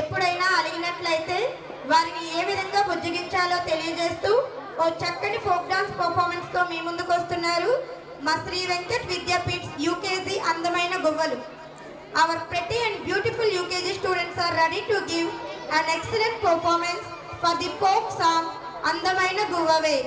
ఎప్పుడైనా అలిగినట్లయితే వారిని ఏ విధంగా బుజ్జగించాలో తెలియజేస్తూ ఓ చక్కని ఫోక్ డాన్స్ పర్ఫార్మెన్స్తో మీ ముందుకు వస్తున్నారు. మా శ్రీ వెంకట్ విద్యాపీఠ్ యూకేజీ అందమైన గువ్వలు. Our pretty and beautiful UKG students are ready to give an excellent performance for the folk song అందమైన గువ్వవే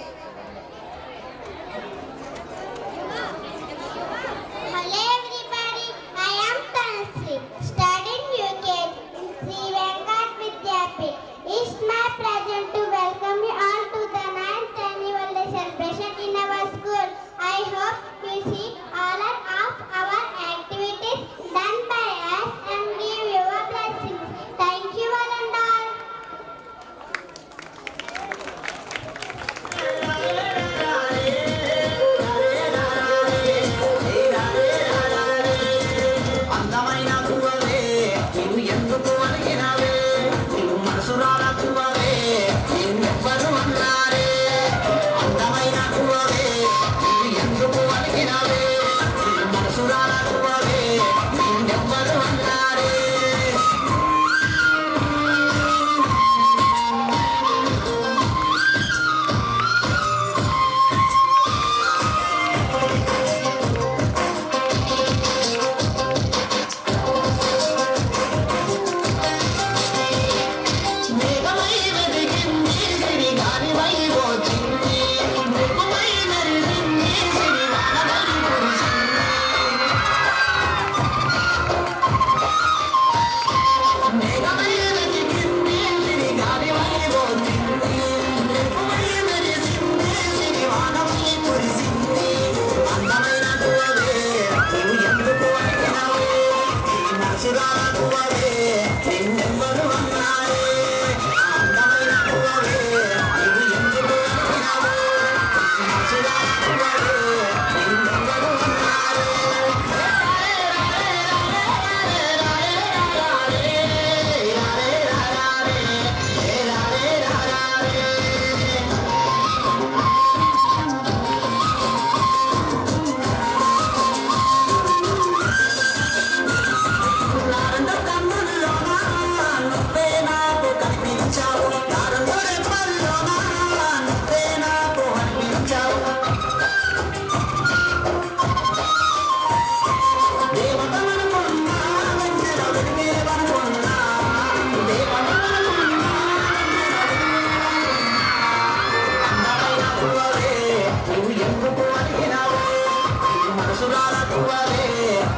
సురాల కువలే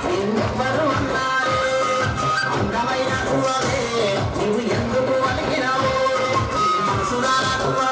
నిన్నెవ్వరు నువ్వు ఎందుకు అలిగినావు సురాల కువలే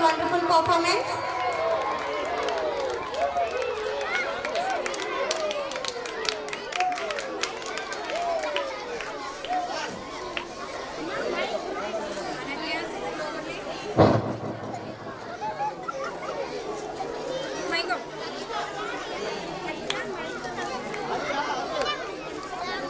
wonderful performance.